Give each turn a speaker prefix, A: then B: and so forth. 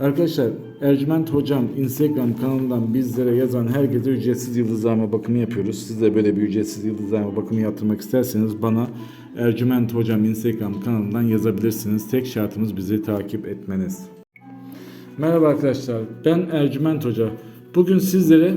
A: Arkadaşlar Ercüment Hocam Instagram kanalından bizlere yazan herkese ücretsiz yıldızlama bakımı yapıyoruz. Siz de böyle bir ücretsiz yıldızlama bakımı yaptırmak isterseniz bana Ercüment Hocam Instagram kanalından yazabilirsiniz. Tek şartımız bizi takip etmeniz. Merhaba arkadaşlar ben Ercüment Hoca. Bugün sizlere